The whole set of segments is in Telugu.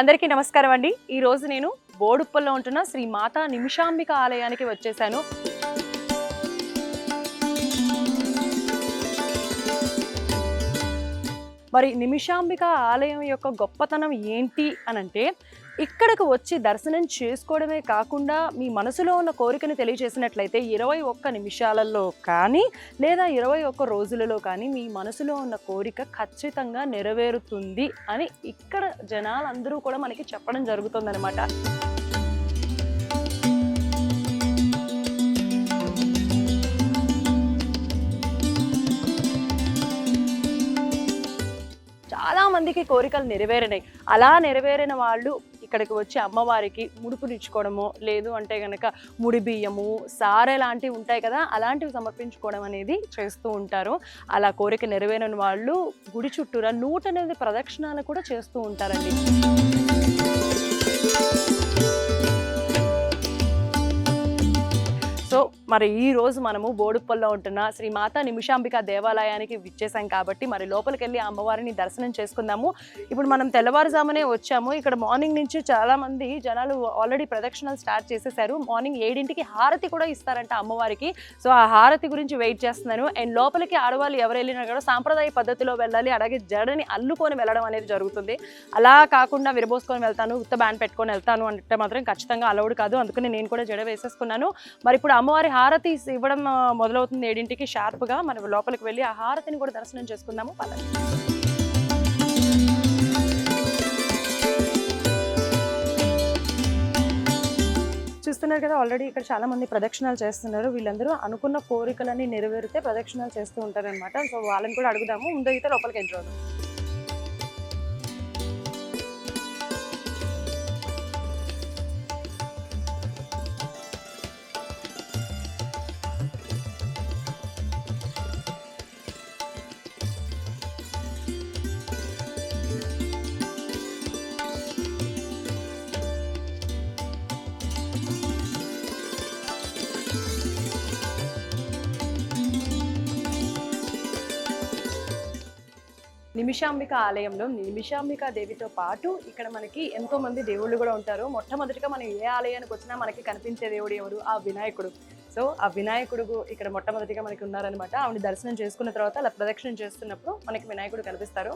అందరికీ నమస్కారం అండి. ఈరోజు నేను బోడుప్పల్లో ఉంటున్న శ్రీ మాతా నిమిషాంబిక ఆలయానికి వచ్చేసాను. మరి నిమిషాంబిక ఆలయం యొక్క గొప్పతనం ఏంటి అని అంటే ఇక్కడికి వచ్చి దర్శనం చేసుకోవడమే కాకుండా మీ మనసులో ఉన్న కోరికను తెలియజేసినట్లయితే ఇరవై ఒక్క నిమిషాలలో కానీ లేదా ఇరవై ఒక్క రోజులలో కానీ మీ మనసులో ఉన్న కోరిక ఖచ్చితంగా నెరవేరుతుంది అని ఇక్కడ జనాలందరూ కూడా మనకి చెప్పడం జరుగుతుందనమాట చాలా మందికి కోరికలు నెరవేరినాయి. అలా నెరవేరిన వాళ్ళు ఇక్కడికి వచ్చి అమ్మవారికి ముడుపునిచ్చుకోవడము లేదు అంటే గనక ముడి బియ్యము సారె లాంటివి ఉంటాయి కదా అలాంటివి సమర్పించుకోవడం అనేది చేస్తూ ఉంటారు. అలా కోరిక నెరవేరని వాళ్ళు గుడి చుట్టూరా నూట ఎనిమిది ప్రదక్షిణాలు కూడా చేస్తూ ఉంటారండి. సో మరి ఈ రోజు మనము బోడుప్పల్లో ఉంటున్న శ్రీ మాతా నిమిషాంబిక దేవాలయానికి విచ్చేసాం కాబట్టి మరి లోపలికి వెళ్ళి అమ్మవారిని దర్శనం చేసుకుందాము. ఇప్పుడు మనం తెల్లవారుజామునే వచ్చాము. ఇక్కడ మార్నింగ్ నుంచి చాలా మంది జనాలు ఆల్రెడీ ప్రదక్షిణలు స్టార్ట్ చేసేసారు. మార్నింగ్ ఏడింటికి హారతి కూడా ఇస్తారంట అమ్మవారికి. సో ఆ హారతి గురించి వెయిట్ చేస్తున్నాను. అండ్ లోపలికి ఆడవాళ్ళు ఎవరు వెళ్ళినా కూడా సాంప్రదాయ పద్ధతిలో వెళ్ళాలి అలాగే జడని అల్లుకొని వెళ్ళడం అనేది జరుగుతుంది. అలా కాకుండా విరబోసుకొని వెళ్తాను ఉత్త బ్యాండ్ పెట్టుకొని వెళ్తాను అంటే మాత్రం ఖచ్చితంగా అలౌడ్ కాదు. అందుకని నేను కూడా జడ వేసేసుకున్నాను. మరి ఇప్పుడు అమ్మవారి హారతి ఇవ్వడం మొదలవుతుంది ఏడింటికి షార్ప్గా. మనం లోపలికి వెళ్ళి ఆ హారతిని కూడా దర్శనం చేసుకుందాము. పదండి. చూస్తున్నారు కదా ఆల్రెడీ ఇక్కడ చాలా మంది ప్రదక్షిణాలు చేస్తున్నారు. వీళ్ళందరూ అనుకున్న కోరికలన్నీ నెరవేరితే ప్రదక్షిణాలు చేస్తూ ఉంటారనమాట సో వాళ్ళని కూడా అడుగుదాము. ముందు అయితే లోపలికి ఎంటర్ అవుదాం. నిమిషాంబిక ఆలయంలో నిమిషాంబిక దేవితో పాటు ఇక్కడ మనకి ఎంతో మంది దేవుళ్ళు కూడా ఉంటారు. మొట్టమొదటిగా మనం ఏ ఆలయానికి వచ్చినా మనకి కనిపించే దేవుడు ఎవరు? ఆ వినాయకుడు. సో ఆ వినాయకుడు ఇక్కడ మొట్టమొదటిగా మనకి ఉన్నారనమాట ఆవిడ దర్శనం చేసుకున్న తర్వాత అలా ప్రదక్షిణం చేస్తున్నప్పుడు మనకి వినాయకుడు కనిపిస్తారు.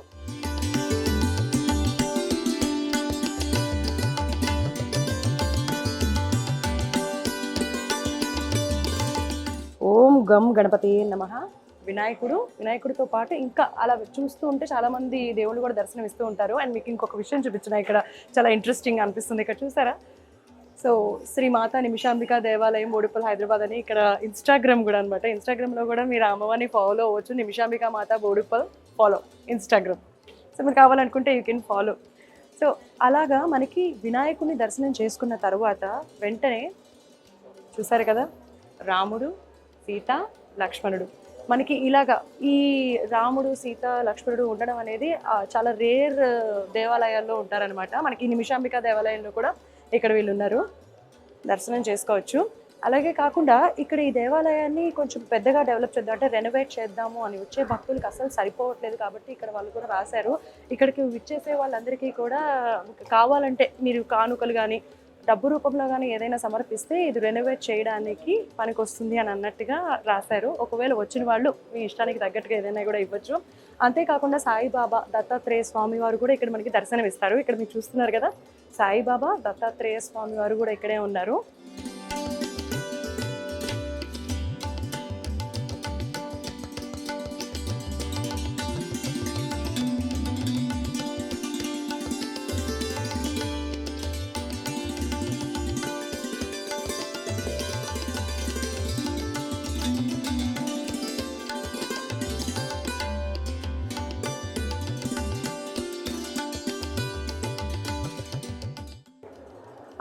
ఓం గం గణపతి నమ. వినాయకుడు వినాయకుడితో పాటు ఇంకా అలా చూస్తూ ఉంటే చాలా మంది దేవుళ్ళు కూడా దర్శనం ఇస్తూ ఉంటారు. అండ్ మీకు ఇంకొక విషయం చూపించిన ఇక్కడ చాలా ఇంట్రెస్టింగ్ అనిపిస్తుంది. ఇక్కడ చూసారా? సో శ్రీ మాతా నిమిషాంబిక దేవాలయం బోడిపల్లి హైదరాబాద్ అని ఇక్కడ ఇన్స్టాగ్రామ్ కూడా అనమాట ఇన్స్టాగ్రామ్లో కూడా మీరు అమ్మవారిని ఫాలో అవ్వచ్చు. నిమిషాంబిక మాత బోడిపల్ ఫాలో ఇన్స్టాగ్రామ్ సో మీరు కావాలనుకుంటే యూ కెన్ ఫాలో సో అలాగా మనకి వినాయకుడిని దర్శనం చేసుకున్న తర్వాత వెంటనే చూసారు కదా? రాముడు సీత లక్ష్మణుడు. మనకి ఇలాగా ఈ రాముడు సీత లక్ష్మణుడు ఉండడం అనేది చాలా రేర్ దేవాలయాల్లో ఉంటారనమాట మనకి నిమిషాంబిక దేవాలయంలో కూడా ఇక్కడ వీళ్ళు ఉన్నారు. దర్శనం చేసుకోవచ్చు. అలాగే కాకుండా ఇక్కడ ఈ దేవాలయాన్ని కొంచెం పెద్దగా డెవలప్ చేద్దాం అంటే రెనోవేట్ చేద్దాము అని వచ్చే భక్తులకు అసలు సరిపోవట్లేదు కాబట్టి ఇక్కడ వాళ్ళు కూడా రాశారు. ఇక్కడికి విచ్చేసే వాళ్ళందరికీ కూడా కావాలంటే మీరు కానుకలు కానీ డబ్బు రూపంలో కానీ ఏదైనా సమర్పిస్తే ఇది రెనోవేట్ చేయడానికి పనికొస్తుంది అని అన్నట్టుగా రాశారు. ఒకవేళ వచ్చిన వాళ్ళు మీ ఇష్టానికి తగ్గట్టుగా ఏదైనా కూడా ఇవ్వచ్చు. అంతేకాకుండా సాయిబాబా దత్తాత్రేయ స్వామి వారు కూడా ఇక్కడ మనకి దర్శనం ఇస్తారు ఇక్కడ మీరు చూస్తున్నారు కదా సాయిబాబా దత్తాత్రేయ స్వామి వారు కూడా ఇక్కడే ఉన్నారు.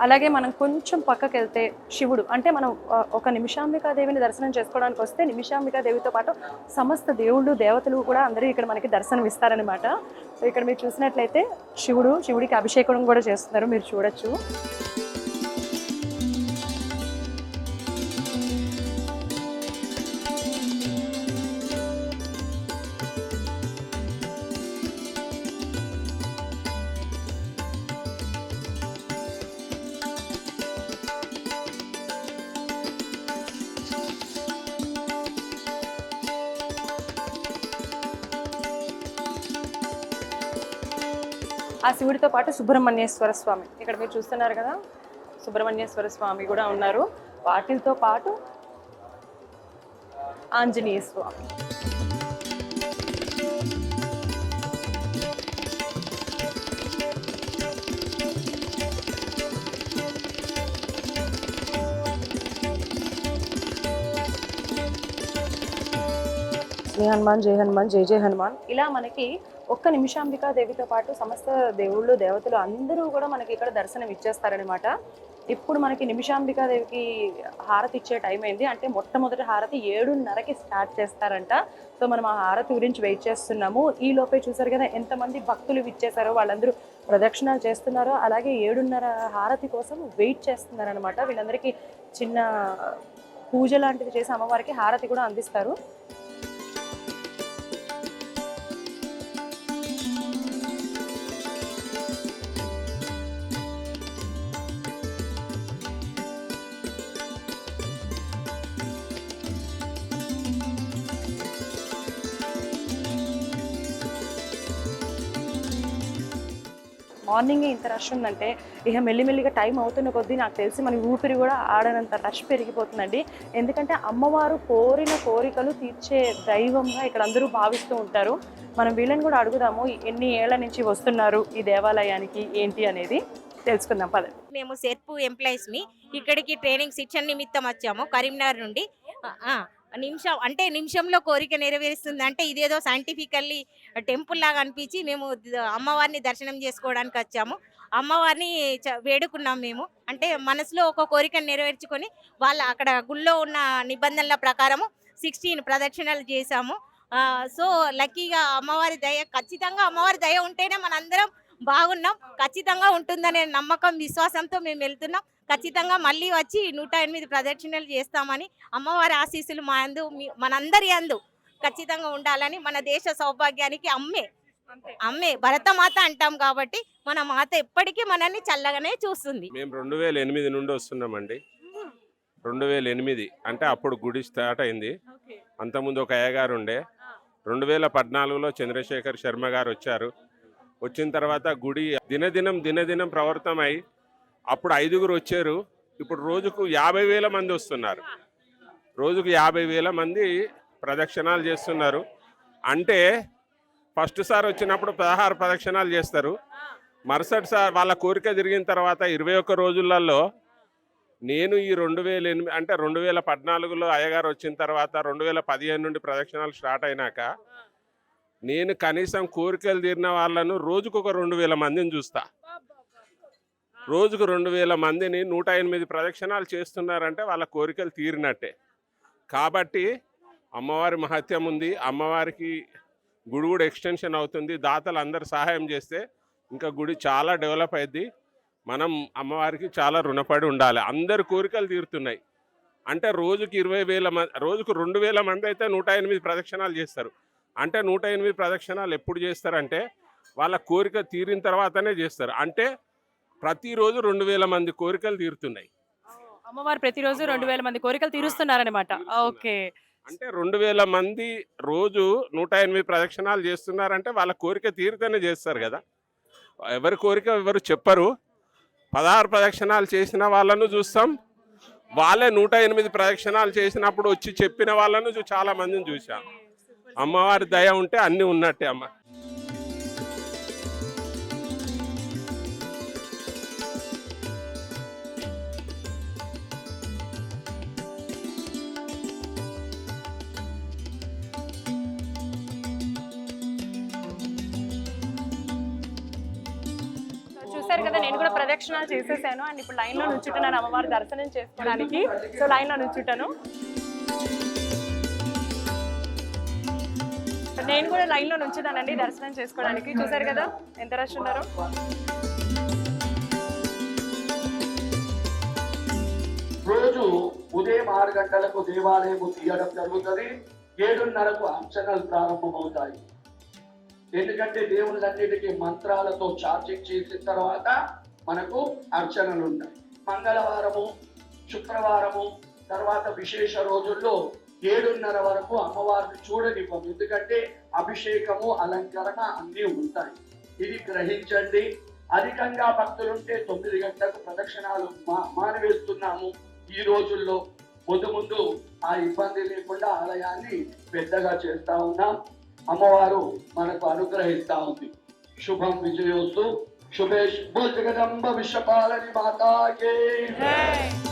అలాగే మనం కొంచెం పక్కకి వెళ్తే శివుడు అంటే మనం ఒక నిమిషాంబికాదేవిని దర్శనం చేసుకోవడానికి వస్తే నిమిషాంబికాదేవితో పాటు సమస్త దేవుళ్ళు దేవతలు కూడా అందరూ ఇక్కడ మనకి దర్శనం ఇస్తారనమాట సో ఇక్కడ మీరు చూసినట్లయితే శివుడు శివుడికి అభిషేకం కూడా చేస్తున్నారు మీరు చూడొచ్చు. ఆ శివుడితో పాటు సుబ్రహ్మణ్యేశ్వర స్వామి. ఇక్కడ మీరు చూస్తున్నారు కదా సుబ్రహ్మణ్యేశ్వర స్వామి కూడా ఉన్నారు. వాటితో పాటు ఆంజనేయ స్వామి. శ్రీ హనుమాన్ జై హనుమాన్ జై జై హనుమాన్. ఇలా మనకి ఒక్క నిమిషాంబికా దేవితో పాటు సమస్త దేవుళ్ళు దేవతలు అందరూ కూడా మనకి ఇక్కడ దర్శనం ఇచ్చేస్తారనమాట ఇప్పుడు మనకి నిమిషాంబికా దేవికి హారతి ఇచ్చే టైం అయింది. అంటే మొట్టమొదటి హారతి ఏడున్నరకి స్టార్ట్ చేస్తారంట. సో మనం ఆ హారతి గురించి వెయిట్ చేస్తున్నాము. ఈ లోపే చూసారు కదా ఎంతమంది భక్తులు ఇచ్చేసారో వాళ్ళందరూ ప్రదక్షిణాలు చేస్తున్నారో అలాగే ఏడున్నర హారతి కోసం వెయిట్ చేస్తున్నారనమాట వీళ్ళందరికీ చిన్న పూజ లాంటిది చేసి అమ్మవారికి హారతి కూడా అందిస్తారు. మార్నింగ్ ఇంత రష్ ఉందంటే ఇక మెల్లిమెల్లిగా టైం అవుతున్న కొద్దీ నాకు తెలిసి మన ఊపిరి కూడా ఆడనంత రష్ పెరిగిపోతుందండి. ఎందుకంటే అమ్మవారు కోరిన కోరికలు తీర్చే దైవంగా ఇక్కడ అందరూ భావిస్తూ ఉంటారు. మనం వీళ్ళని కూడా అడుగుదాము ఎన్ని ఏళ్ళ నుంచి వస్తున్నారు ఈ దేవాలయానికి ఏంటి అనేది తెలుసుకుందాం పద మేము సెర్పు ఎంప్లాయీస్ని ఇక్కడికి ట్రైనింగ్ శిక్షణ నిమిత్తం వచ్చాము కరీంనగర్ నుండి. నిమిషం అంటే నిమిషంలో కోరిక నెరవేరుస్తుంది. అంటే ఇదేదో సైంటిఫికల్లీ టెంపుల్ లాగా అనిపించి మేము అమ్మవారిని దర్శనం చేసుకోవడానికి వచ్చాము. అమ్మవారిని చ- వేడుకున్నాం మేము. అంటే మనసులో ఒక కోరికను నెరవేర్చుకొని వాళ్ళ అక్కడ గుళ్ళో ఉన్న నిబంధనల ప్రకారము సిక్స్టీన్ ప్రదక్షిణలు చేశాము. సో లక్కీగా అమ్మవారి దయ ఖచ్చితంగా అమ్మవారి దయ ఉంటేనే మనందరం బాగున్నాం. ఖచ్చితంగా ఉంటుందనే నమ్మకం విశ్వాసంతో మేము వెళ్తున్నాం. ఖచ్చితంగా మళ్ళీ వచ్చి నూట ఎనిమిది ప్రదక్షిణలు చేస్తామని అమ్మవారి ఆశీస్సులు మా అందు మనందరి అందు ఖచ్చితంగా ఉండాలని మన దేశ సౌభాగ్యానికి అమ్మే అమ్మే భరతమాత అంటాం కాబట్టి మన మాత ఎప్పటికీ మనల్ని చల్లగానే చూస్తుంది. మేము రెండు వేల ఎనిమిది నుండి వస్తున్నామండి. రెండు వేల ఎనిమిది అంటే అప్పుడు గుడి స్టార్ట్ అయింది. అంతకుముందు ఒక అయ్యగారు ఉండే. రెండు వేల పద్నాలుగులో చంద్రశేఖర్ శర్మ గారు వచ్చారు. వచ్చిన తర్వాత గుడి దినదినం దినదినం ప్రవర్తమై అప్పుడు ఐదుగురు వచ్చారు. ఇప్పుడు రోజుకు యాభై వేల మంది వస్తున్నారు. రోజుకు యాభై వేల మంది ప్రదక్షిణాలు చేస్తున్నారు. అంటే ఫస్ట్ సార్ వచ్చినప్పుడు పదహారు ప్రదక్షిణాలు చేస్తారు. మరుసటి సార్ వాళ్ళ కోరిక తిరిగిన తర్వాత ఇరవై ఒక్క రోజులలో నేను ఈ రెండు వేల ఎనిమిది అంటే రెండు వేల పద్నాలుగులో అయ్యగారు వచ్చిన తర్వాత రెండు వేల పదిహేను నుండి ప్రదక్షిణాలు స్టార్ట్ అయినాక నేను కనీసం కోరికలు తీరిన వాళ్ళను రోజుకు ఒక రెండు వేల మందిని చూస్తాను రోజుకు రెండు వేల మందిని నూట ఎనిమిది ప్రదక్షిణాలు చేస్తున్నారంటే వాళ్ళ కోరికలు తీరినట్టే. కాబట్టి అమ్మవారి మహత్యం ఉంది. అమ్మవారికి గుడి కూడా ఎక్స్టెన్షన్ అవుతుంది. దాతలు అందరు సహాయం చేస్తే ఇంకా గుడి చాలా డెవలప్ అయింది మనం అమ్మవారికి చాలా రుణపడి ఉండాలి. అందరి కోరికలు తీరుతున్నాయి. అంటే రోజుకి ఇరవై వేల మంది రోజుకు రెండు వేల మంది అయితే నూట ఎనిమిది ప్రదక్షిణాలు చేస్తారు. అంటే నూట ఎనిమిది ప్రదక్షిణాలు ఎప్పుడు చేస్తారంటే వాళ్ళ కోరిక తీరిన తర్వాతనే చేస్తారు. అంటే ప్రతిరోజు రెండు వేల మంది కోరికలు తీరుతున్నాయి. అమ్మవారు ప్రతిరోజు రెండు వేల మంది కోరికలు తీరుస్తున్నారనమాట ఓకే. అంటే రెండు వేల మంది రోజు నూట ఎనిమిది ప్రదక్షిణాలు చేస్తున్నారంటే వాళ్ళ కోరిక తీరితేనే చేస్తారు కదా. ఎవరి కోరిక ఎవరు చెప్పరు. పదహారు ప్రదక్షిణాలు చేసిన వాళ్ళను చూస్తాం. వాళ్ళే నూట ఎనిమిది ప్రదక్షిణాలు చేసినప్పుడు వచ్చి చెప్పిన వాళ్ళను చాలా మందిని చూసాం అమ్మవారి దయ ఉంటే అన్నీ ఉన్నట్టే అమ్మ. కూడా ప్రదక్షిణాలు చేసేసాను. అండ్ ఇప్పుడు లైన్లో నుంచుంటున్నాను అమ్మవారి దర్శనం చేసుకోవడానికి. సో లైన్లో నుంచుంటాను. నేను కూడా లైన్లో నుంచున్నానండి దర్శనం చేసుకోవడానికి. చూసారు కదా ఎంత రష్ ఉన్నారు. రోజు ఉదయం ఆరు గంటలకు దేవాలయం తీయడం జరుగుతుంది. ఏడున్నరకు అర్చనలు ప్రారంభమవుతాయి. ఎందుకంటే దేవుళ్ళన్నిటికీ మంత్రాలతో చార్జింగ్ చేసిన తర్వాత మనకు అర్చనలు ఉంటాయి మంగళవారము శుక్రవారము తర్వాత విశేష రోజుల్లో ఏడున్నర వరకు అమ్మవారిని చూడనివ్వం ఎందుకంటే అభిషేకము అలంకరణ అన్నీ ఉంటాయి. ఇది గ్రహించండి. అధికంగా భక్తులుంటే తొమ్మిది గంటలకు ప్రదక్షిణాలు మా మానివేస్తున్నాము ఈ రోజుల్లో. ముందు ముందు ఆ ఇబ్బంది లేకుండా ఆలయాన్ని పెద్దగా చేస్తా ఉన్నాం. అమ్మవారు మనకు అనుగ్రహిస్తూ ఉంది. శుభం విజయోస్తు. शुभेश बोल जगदम्ब विश्वपालनी माता के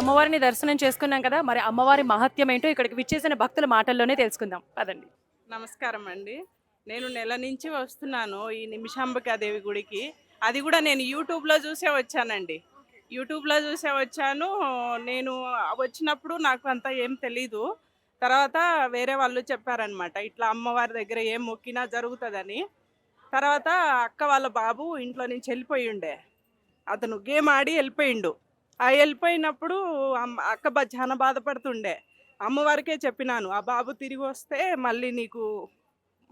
అమ్మవారిని దర్శనం చేసుకున్నాం కదా మరి అమ్మవారి మహత్యం ఏంటో ఇక్కడికి విచ్చేసిన భక్తుల మాటల్లోనే తెలుసుకుందాం. పదండి. నమస్కారం అండి. నేను నెల నుంచి వస్తున్నాను ఈ నిమిషాంబికాదేవి గుడికి. అది కూడా నేను యూట్యూబ్లో చూసే వచ్చానండి. యూట్యూబ్లో చూసే వచ్చాను. నేను వచ్చినప్పుడు నాకు అంత ఏం తెలీదు. తర్వాత వేరే వాళ్ళు చెప్పారనమాట ఇట్లా అమ్మవారి దగ్గర ఏం మొక్కినా జరుగుతుందని. తర్వాత అక్క వాళ్ళ బాబు ఇంట్లో నుంచి వెళ్ళిపోయి ఉండే అతను గేమ్ ఆడి వెళ్ళిపోయిండు. వెళ్ళిపోయినప్పుడు అక్క చాలా బాధపడుతుండే. అమ్మవారికే చెప్పినాను ఆ బాబు తిరిగి వస్తే మళ్ళీ నీకు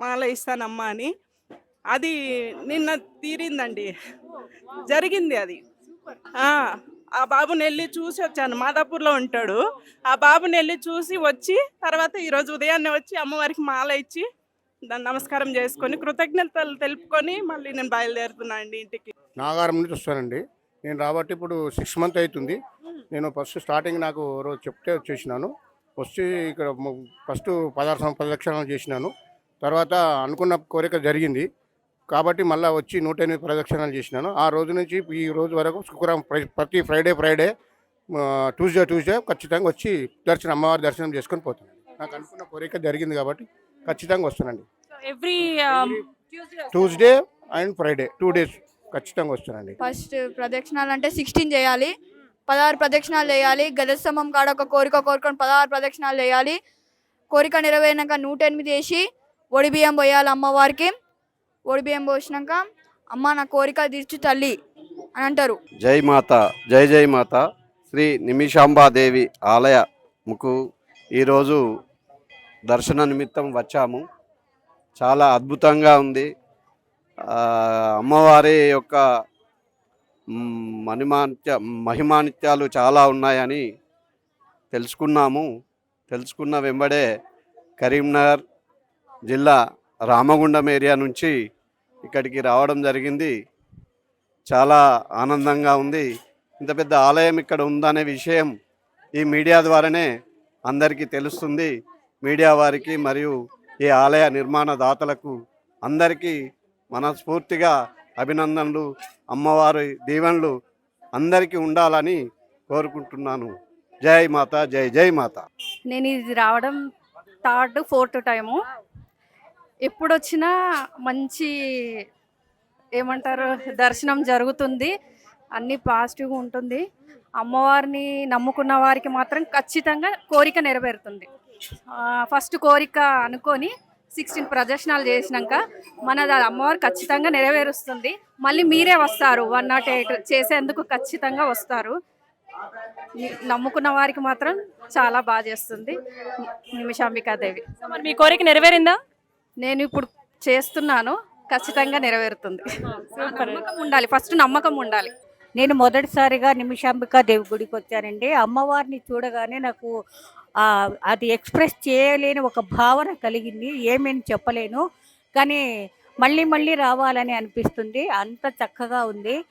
మాల ఇస్తానమ్మా అని. అది నిన్న తీరిందండి. జరిగింది అది. ఆ, ఆ బాబుని వెళ్ళి చూసి వచ్చాను మాదాపూర్లో ఉంటాడు. ఆ బాబుని వెళ్ళి చూసి వచ్చి తర్వాత ఈరోజు ఉదయాన్నే వచ్చి అమ్మవారికి మాల ఇచ్చి దాన్ని నమస్కారం చేసుకొని కృతజ్ఞతలు తెలుపుకొని మళ్ళీ నేను బయలుదేరుతున్నా అండి ఇంటికి. నాగారం నుంచి వస్తానండి. నేను రాబట్టి ఇప్పుడు సిక్స్ మంత్ అవుతుంది నేను ఫస్ట్ స్టార్టింగ్ నాకు రోజు చెప్తే వచ్చేసినాను. వచ్చి ఇక్కడ ఫస్ట్ పదహారు సం- పది లక్షలు చేసినాను. తర్వాత అనుకున్న కోరిక జరిగింది. కాబట్టి మళ్ళీ వచ్చి నూట ఎనిమిది ప్రదక్షిణాలు చేసినాను. ఆ రోజు నుంచి ఈ రోజు వరకు శుక్రవారం ప్ర- ప్రతి ఫ్రైడే ఫ్రైడే ట్యూస్డే ట్యూస్డే ఖచ్చితంగా వచ్చి దర్శనం అమ్మవారి దర్శనం చేసుకొని పోతాను. నాకు అనుకున్న కోరిక జరిగింది కాబట్టి ఖచ్చితంగా వస్తానండి. Every Tuesday and Friday two days ఖచ్చితంగా వస్తానండి. ఫస్ట్ ప్రదక్షిణాలు అంటే సిక్స్టీన్ చేయాలి పదహారు ప్రదక్షిణాలు చేయాలి గజస్తంభం కాడ ఒక కోరిక కోరుకొని పదహారు ప్రదక్షిణాలు చేయాలి. కోరిక నెరవేరినాక నూట ఎనిమిది వేసి ఒడి బియ్యం పోయాలి అమ్మవారికి. ఒడి బియ్యం పోసినాక అమ్మ నా కోరిక తీర్చు తల్లి అని అంటారు. జై మాత జై జై మాత. శ్రీ నిమిషాంబాదేవి ఆలయముకు ఈరోజు దర్శన నిమిత్తం వచ్చాము. చాలా అద్భుతంగా ఉంది. అమ్మవారి యొక్క మ్, మణిమానిత్య మహిమానిత్యాలు చాలా ఉన్నాయని తెలుసుకున్నాము. తెలుసుకున్న వెంబడే కరీంనగర్ జిల్లా రామగుండం ఏరియా నుంచి ఇక్కడికి రావడం జరిగింది. చాలా ఆనందంగా ఉంది. ఇంత పెద్ద ఆలయం ఇక్కడ ఉందనే విషయం ఈ మీడియా ద్వారానే అందరికీ తెలుస్తుంది. మీడియా వారికి మరియు ఈ ఆలయ నిర్మాణ దాతలకు అందరికీ మనస్ఫూర్తిగా అభినందనలు అమ్మవారి దీవెనలు అందరికీ ఉండాలని కోరుకుంటున్నాను. జై మాత జై జై మాత. నేను ఇది రావడం థర్డ్ ఫోర్త్ టైము. ఎప్పుడు వచ్చినా మంచి ఏమంటారు దర్శనం జరుగుతుంది. అన్ని పాజిటివ్గా ఉంటుంది. అమ్మవారిని నమ్ముకున్న వారికి మాత్రం ఖచ్చితంగా కోరిక నెరవేరుతుంది. ఫస్ట్ కోరిక అనుకొని సిక్స్టీన్ ప్రదర్శనలు చేసినాక మనది అది అమ్మవారు ఖచ్చితంగా నెరవేరుస్తుంది. మళ్ళీ మీరే వస్తారు వన్ నాట్ ఎయిట్ చేసేందుకు ఖచ్చితంగా వస్తారు. నమ్ముకున్న వారికి మాత్రం చాలా బాగా చేస్తుంది. నిమిషాంబికాదేవి మరి మీ కోరిక నెరవేరిందా? నేను ఇప్పుడు చేస్తున్నాను. ఖచ్చితంగా నెరవేరుతుంది. నమ్మకం ఉండాలి. ఫస్ట్ నమ్మకం ఉండాలి. నేను మొదటిసారిగా నిమిషాంబికా దేవి గుడికి వచ్చానండి. అమ్మవారిని చూడగానే నాకు అది ఎక్స్ప్రెస్ చేయలేని ఒక భావన కలిగింది. ఏమేమి చెప్పలేను. కానీ మళ్ళీ మళ్ళీ రావాలని అనిపిస్తుంది. అంత చక్కగా ఉంది.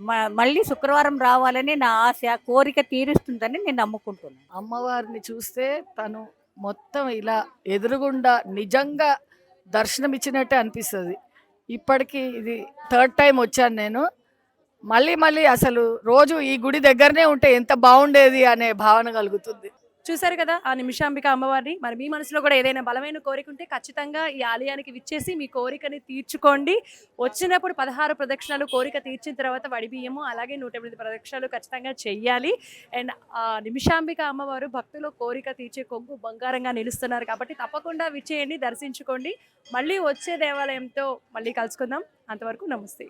మ- మళ్ళీ శుక్రవారం రావాలని నా ఆశ కోరిక తీరుస్తుందని నేను నమ్ముకుంటున్నాను. అమ్మవారిని చూస్తే తను మొత్తం ఇలా ఎదురుగుండా నిజంగా దర్శనం ఇచ్చినట్టే అనిపిస్తుంది. ఇప్పటికీ ఇది థర్డ్ టైం వచ్చాను నేను. మళ్ళీ మళ్ళీ అసలు రోజు ఈ గుడి దగ్గరనే ఉంటే ఎంత బాగుండేది అనే భావన కలుగుతుంది. చూసారు కదా ఆ నిమిషాంబిక అమ్మవారిని. మరి మీ మనసులో కూడా ఏదైనా బలమైన కోరిక ఉంటే ఖచ్చితంగా ఈ ఆలయానికి విచ్చేసి మీ కోరికని తీర్చుకోండి. వచ్చినప్పుడు పదహారు ప్రదక్షిణాలు కోరిక తీర్చిన తర్వాత వడి బియ్యము అలాగే నూట ఎనిమిది ప్రదక్షిణాలు ఖచ్చితంగా చెయ్యాలి. అండ్ ఆ నిమిషాంబిక అమ్మవారు భక్తుల కోరిక తీర్చే కొంగు బంగారంగా నిలుస్తున్నారు కాబట్టి తప్పకుండా విచ్చేయండి దర్శించుకోండి. మళ్ళీ వచ్చే దేవాలయంతో మళ్ళీ కలుసుకుందాం. అంతవరకు నమస్తే.